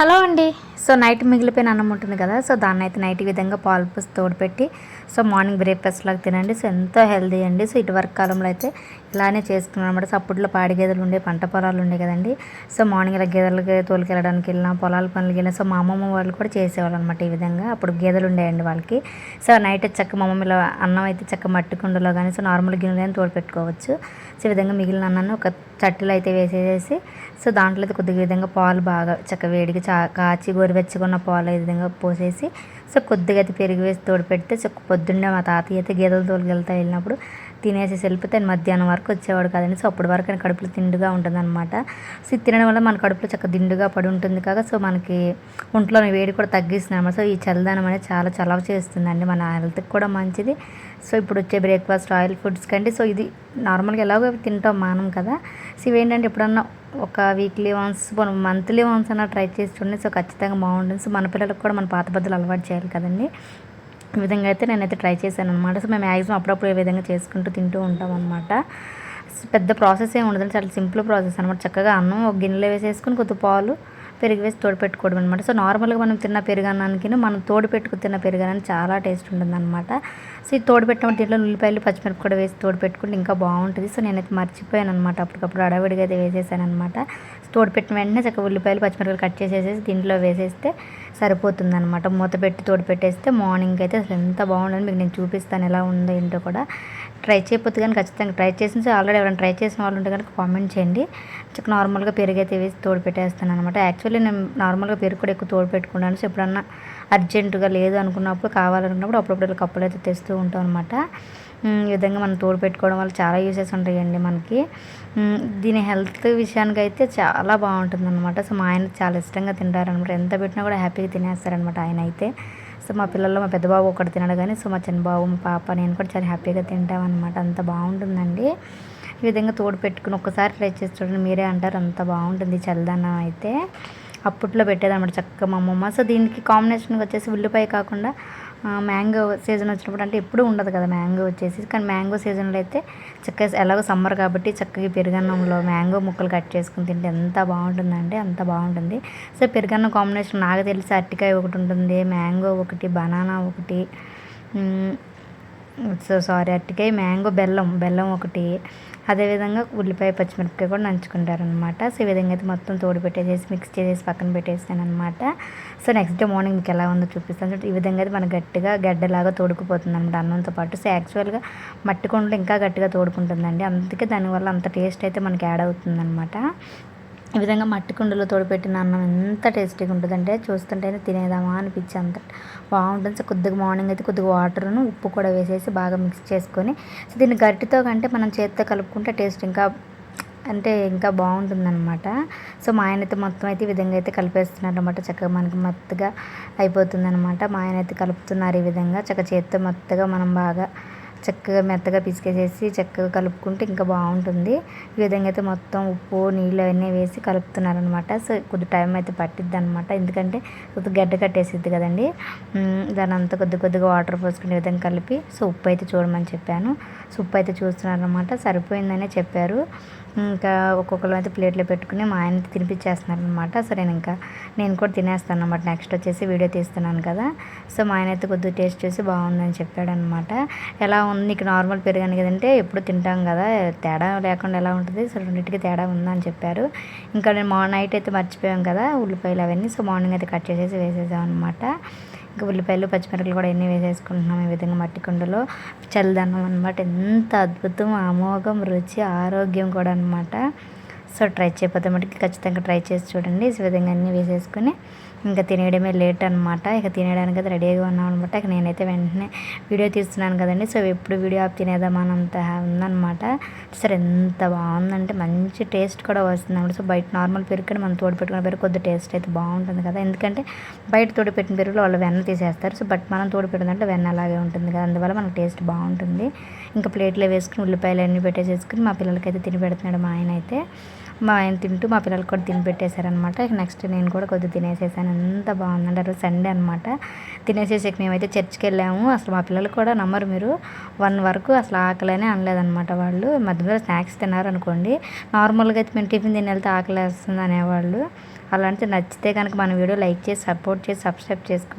Hello అండి. So night మిగిలిపోయిన అన్నం ఉంటుంది కదా సో దాన్ని అయితే నైట్ ఈ విధంగా పాలు పోసి తోడుపెట్టి సో మార్నింగ్ బ్రేక్ఫాస్ట్ లాగా తినండి. సో ఎంతో హెల్దీ అండి. సో ఇటువరకు కాలంలో అయితే ఇలానే చేసుకున్నాను అనమాట అప్పట్లో పాడి గేదెలు ఉండే పంట పొలాలు ఉండే కదండి. సో మార్నింగ్ ఇలా గేదెలకి తోలుకెళ్ళడానికి వెళ్ళినా పొలాల పనులకి వెళ్ళినా సో మా అమ్మమ్మ వాళ్ళు కూడా చేసేవాళ్ళు అనమాట ఈ విధంగా. అప్పుడు గేదెలు ఉండేయండి వాళ్ళకి. సో నైట్ చక్క మా అమ్మమ్మ ఇలా అన్నం అయితే చక్క మట్టి కుండలో కానీ సో నార్మల్ గిన్నెలో తోడు పెట్టుకోవచ్చు సో ఈ విధంగా మిగిలిన అన్నాన్ని ఒక చట్టులో అయితే వేసేసి సో దాంట్లో అయితే కొద్దిగా విధంగా పాలు బాగా చక్క వేడిగా చా కాచి గోరువెచ్చకున్న పాలు ఈ విధంగా పోసేసి సో కొద్దిగా అయితే పెరిగి వేసి తోడు పెడితే సో పొద్దున్నే మా తాతయ్య అయితే గేదెలు తోలుకెళ్తా వెళ్ళినప్పుడు తినేసి వెళ్ళిపోతే మధ్యాహ్నం వరకు వచ్చేవాడు కదండి సో అప్పటి వరకు ఆయన కడుపులో తిండుగా ఉంటుందన్నమాట. సో తినడం వల్ల మన కడుపులో చక్క దిండుగా పడి ఉంటుంది కాక సో మనకి ఒంట్లో వేడి కూడా తగ్గిస్తుంది అనమాట సో ఈ చల్లదనం అనేది చాలా చలవ చేస్తుందండి మన హెల్త్కి కూడా మంచిది. సో ఇప్పుడు వచ్చే బ్రేక్ఫాస్ట్ ఆయిల్ ఫుడ్స్ కంటే సో ఇది నార్మల్గా ఎలాగో తింటాం మానం కదా. సో ఇవేంటంటే ఎప్పుడన్నా ఒక వీక్లీ వన్స్ మనం మంత్లీ వన్స్ అన్న ట్రై చేసి చూడండి. సో ఖచ్చితంగా బాగుంటుంది. సో మన పిల్లలకు కూడా మన పాత పద్ధతులు అలవాటు చేయాలి కదండి. విధంగా అయితే నేనైతే ట్రై చేశాను అనమాట సో మేము మ్యాక్సిమం అప్పుడప్పుడు ఏ విధంగా చేసుకుంటూ తింటూ ఉంటాం అనమాట పెద్ద ప్రాసెస్ ఏమి ఉండదు చాలా సింపుల్ ప్రాసెస్ అనమాట చక్కగా అన్నం ఒక గిన్నెలో వేసేసుకుని కొద్ది పాలు పెరుగు వేసి తోడు పెట్టుకోవడం అనమాట సో నార్మల్గా మనం తిన్న పెరుగన్నానికి మనం తోడుపెట్టుకు తిన్న పెరుగన్నానికి చాలా టేస్ట్ ఉంటుంది అనమాట సో ఈ తోడుపెట్టినప్పుడు దీంట్లో ఉల్లిపాయలు పచ్చిమిరపకాయ కూడా వేసి తోడు పెట్టుకుంటే ఇంకా బాగుంటుంది. సో నేనైతే మర్చిపోయాను అనమాట అప్పటికప్పుడు అడవిడిగా అయితే వేసేసాను అనమాట తోడు పెట్టిన వెంటనే చక్కగా ఉల్లిపాయలు పచ్చిమిరపకాయలు కట్ చేసేసి దీంట్లో వేసేస్తే సరిపోతుంది అనమాట మూత పెట్టి తోడు పెట్టేస్తే మార్నింగ్ అయితే అసలు ఎంత బాగుంటుంది మీకు నేను చూపిస్తాను. ఎలా ఉందో ఏంటో కూడా. ట్రై చేయకపోతే కానీ ఖచ్చితంగా ట్రై చేసిన ఆల్రెడీ ఎవరైనా ట్రై చేసిన వాళ్ళు ఉంటే కనుక కామెంట్ చేయండి. నార్మల్గా పెరుగు అయితే వేసి తోడు పెట్టేస్తాను అనమాట యాక్చువల్లీ నేను నార్మల్గా పెరుగు కూడా ఎక్కువ తోడు పెట్టుకున్నాను సో ఎప్పుడన్నా అర్జెంటుగా లేదు అనుకున్నప్పుడు కావాలనుకున్నప్పుడు అప్పుడప్పుడు కప్పులు అయితే తెస్తూ ఉంటాం అనమాట ఈ విధంగా మనం తోడు పెట్టుకోవడం వల్ల చాలా యూసెస్ ఉంటాయండి మనకి. దీని హెల్త్ విషయానికి అయితే చాలా బాగుంటుంది అనమాట సో మా ఆయన చాలా ఇష్టంగా తింటారనమాట ఎంత పెట్టినా కూడా హ్యాపీగా తినేస్తారనమాట ఆయన అయితే. సో మా పిల్లల్లో మా పెద్ద బాబు ఒకటి తినడు కానీ సో మా చిన్న బాబు మా పాప నేను కూడా చాలా హ్యాపీగా తింటామన్నమాట అంత బాగుంటుందండి. ఈ విధంగా తోడు పెట్టుకుని ఒక్కసారి ట్రై చేసి చూడండి మీరే అంటారు అంత బాగుంటుంది చల్లదనం అయితే. అప్పట్లో పెట్టేదన్నమాట చక్కగా మా అమ్మమ్మ. సో దీనికి కాంబినేషన్గా వచ్చేసి ఉల్లిపాయ కాకుండా మ్యాంగో సీజన్ వచ్చినప్పుడు అంటే ఎప్పుడు ఉండదు కదా మ్యాంగో వచ్చేసి. కానీ మ్యాంగో సీజన్లో అయితే చక్కగా ఎలాగో సమ్మర్ కాబట్టి చక్కగా పెరుగన్నంలో మ్యాంగో ముక్కలు కట్ చేసుకుని తింటే ఎంత బాగుంటుందంటే అంత బాగుంటుంది. సో పెరుగన్నం కాంబినేషన్ నాకు తెలిసి అరటికాయ ఒకటి ఉంటుంది మ్యాంగో ఒకటి బనానా ఒకటి సో సారీ అరటికాయ మ్యాంగో బెల్లం బెల్లం ఒకటి అదేవిధంగా ఉల్లిపాయ పచ్చిమిరపకాయ కూడా నంచుకుంటారనమాట సో ఈ విధంగా అయితే మొత్తం తోడు పెట్టేసేసి మిక్స్ చేసేసి పక్కన పెట్టేసాను అనమాట సో నెక్స్ట్ డే మార్నింగ్ మీకు ఎలా ఉందో చూపిస్తాను. ఈ విధంగా అయితే మనకు గట్టిగా గడ్డలాగా తోడుకుపోతుంది అనమాట అన్నంతో పాటు. సో యాక్చువల్గా మట్టి కొండలు ఇంకా గట్టిగా తోడుకుంటుందండి. అందుకే దానివల్ల అంత టేస్ట్ అయితే మనకి యాడ్ అవుతుందన్నమాట. ఈ విధంగా మట్టి కుండలో తోడుపెట్టిన అన్నం ఎంత టేస్టీగా ఉంటుందంటే చూస్తుంటేనే తినేదామా అనిపించే అంత. బాగుంటుంది. సో కొద్దిగా మార్నింగ్ అయితే కొద్దిగా వాటర్ను ఉప్పు కూడా వేసేసి బాగా మిక్స్ చేసుకొని సో దీన్ని గట్టితో కంటే మనం చేతితో కలుపుకుంటే టేస్ట్ ఇంకా అంటే ఇంకా బాగుంటుందన్నమాట. సో మా ఆయన అయితే మొత్తం అయితే ఈ విధంగా అయితే కలిపేస్తున్నారు అనమాట చక్కగా మనకి మత్తుగా అయిపోతుందన్నమాట. మా ఆయన అయితే కలుపుతున్నారు ఈ విధంగా. చక్కగా చేతితో మత్తుగా మనం బాగా చక్కగా మెత్తగా పిసికేసేసి చక్కగా కలుపుకుంటే ఇంకా బాగుంటుంది. ఈ విధంగా అయితే మొత్తం ఉప్పు నీళ్ళు అవన్నీ వేసి కలుపుతున్నారనమాట. సో కొద్ది టైం అయితే పట్టిద్ది అనమాట ఎందుకంటే కొద్ది గడ్డ కట్టేసిద్ది కదండి. దాని అంతా కొద్ది కొద్దిగా వాటర్ పోసుకునే విధంగా కలిపి సో ఉప్పు అయితే చూడమని చెప్పాను. సో ఉప్పు అయితే చూస్తున్నారనమాట. సరిపోయిందనే చెప్పారు. ఇంకా ఒక్కొక్కరు అయితే ప్లేట్లో పెట్టుకుని మా ఆయన తినిపించేస్తున్నారనమాట. సో నేను ఇంకా నేను కూడా తినేస్తాను అనమాట నెక్స్ట్ వచ్చేసి వీడియో తీస్తున్నాను కదా. సో మా ఆయన అయితే కొద్దిగా టేస్ట్ చేసి బాగుందని చెప్పాడనమాట. ఎలా ఉంది నీకు నార్మల్ పెరిగాను కదంటే ఎప్పుడు తింటాం కదా తేడా లేకుండా ఎలా ఉంటుంది? సో రెండింటికి తేడా ఉందని చెప్పారు. ఇంకా నేను మార్నింగ్ నైట్ అయితే మర్చిపోయాం కదా ఉల్లిపాయలు అవన్నీ సో మార్నింగ్ అయితే కట్ చేసేసి వేసేసాం అనమాట ఇంకా ఉల్లిపాయలు పచ్చిమిరపకాయలు కూడా ఎన్ని వేసేసుకుంటున్నాం ఈ విధంగా మట్టి కుండలో. చల్లదనం అనమాట ఎంత అద్భుతం అమోఘం రుచి ఆరోగ్యం కూడా అనమాట సో ట్రై చేయకపోతే మటుకి ఖచ్చితంగా ట్రై చేసి చూడండి. ఈ విధంగా అన్నీ వేసేసుకొని ఇంకా తినేయడమే లేట్ అనమాట ఇక తినేయడానికి అయితే రెడీగా ఉన్నాం అనమాట ఇక నేనైతే వెంటనే వీడియో తీస్తున్నాను కదండి. సో ఎప్పుడు వీడియో ఆప్ తినేదామన్నంత ఉందన్నమాట. సరే ఎంత బాగుందంటే మంచి టేస్ట్ కూడా వస్తుంది అనమాట సో బయట నార్మల్ పెరుగు మనం తోడు పెట్టుకున్న పెరుగు కొద్ది టేస్ట్ అయితే బాగుంటుంది కదా. ఎందుకంటే బయట తోడు పెట్టిన పెరుగులో వాళ్ళు వెన్న తీసేస్తారు. సో బట్ మనం తోడు పెట్టిందంటే వెన్న అలాగే ఉంటుంది కదా. అందువల్ల మనకు టేస్ట్ బాగుంటుంది. ఇంకా ప్లేట్లో వేసుకుని ఉల్లిపాయలు అన్నీ పెట్టేసేసుకుని మా పిల్లలకైతే తిని పెడుతున్నాడు మా ఆయన అయితే. మా ఆయన తింటూ మా పిల్లలు కూడా తిని పెట్టేశారనమాట. నెక్స్ట్ నేను కూడా కొద్దిగా తినేసేసాను. ఎంత బాగుందంటే రోజు సండే అనమాట. తినేసేసాక మేమైతే చర్చ్కి వెళ్ళాము. అసలు మా పిల్లలు కూడా నమ్మరు మీరు. వన్ వరకు అసలు ఆకలినే అనలేదన్నమాట వాళ్ళు. మధ్యలో స్నాక్స్ తిన్నారు అనుకోండి నార్మల్గా అయితే మేము టిఫిన్ తిని వెళ్తే ఆకలి వేస్తుంది అనేవాళ్ళు అలాంటి నచ్చితే కనుక మన వీడియో లైక్ చేసి సపోర్ట్ చేసి సబ్స్క్రైబ్ చేసుకోండి.